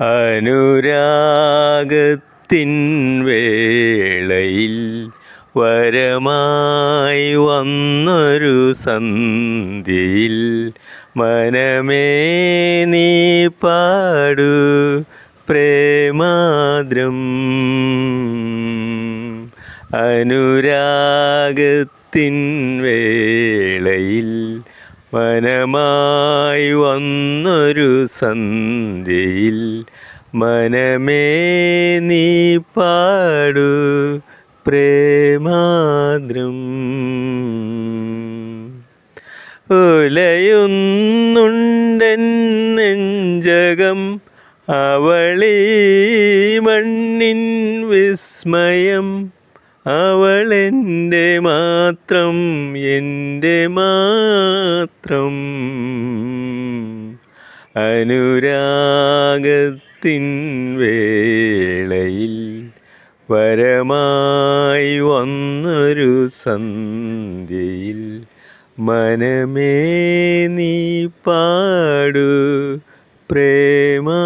അനുരാഗത്തിൻ വേളയിൽ വരമായി വന്നൊരു സന്ധിയിൽ മനമേ നീ പാടു പ്രേമാദ്രം. അനുരാഗത്തിൻ വേളയിൽ മനമായി വന്നൊരു സന്ധ്യയിൽ മനമേ നീ പാടു പ്രേമാദ്രം. ഉലയുന്നുണ്ടെൻ നെഞ്ചകം അവളീ മണ്ണിൻ വിസ്മയം. അവളെന്റെ മാത്രം എന്റെ മാത്രം. അനുരാഗത്തിൻ വേളയിൽ വരമായി വന്നൊരു സന്ധ്യയിൽ മനമേ നീ പാടു പ്രേമാദ്രം